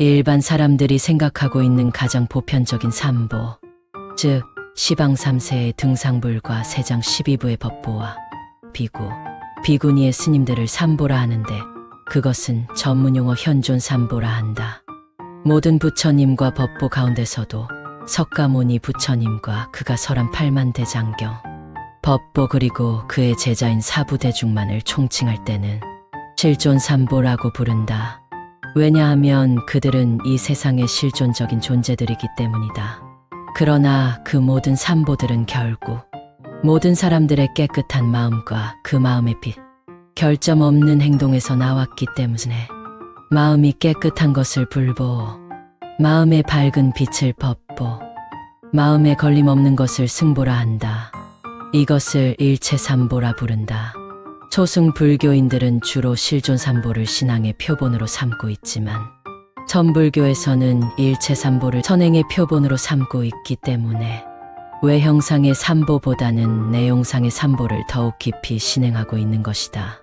일반 사람들이 생각하고 있는 가장 보편적인 삼보, 즉 시방 3세의 등상불과 세장 12부의 법보와 비구, 비구니의 스님들을 삼보라 하는데 그것은 전문용어 현존 삼보라 한다. 모든 부처님과 법보 가운데서도 석가모니 부처님과 그가 설한 팔만대장경, 법보 그리고 그의 제자인 사부대중만을 총칭할 때는 실존 삼보라고 부른다. 왜냐하면 그들은 이 세상의 실존적인 존재들이기 때문이다. 그러나 그 모든 삼보들은 결국 모든 사람들의 깨끗한 마음과 그 마음의 빛, 결점 없는 행동에서 나왔기 때문에 마음이 깨끗한 것을 불보, 마음의 밝은 빛을 법보, 마음에 걸림 없는 것을 승보라 한다. 이것을 일체삼보라 부른다. 초승 불교인들은 주로 실존삼보를 신앙의 표본으로 삼고 있지만 천불교에서는 일체삼보를 선행의 표본으로 삼고 있기 때문에 외형상의 삼보보다는 내용상의 삼보를 더욱 깊이 신행하고 있는 것이다.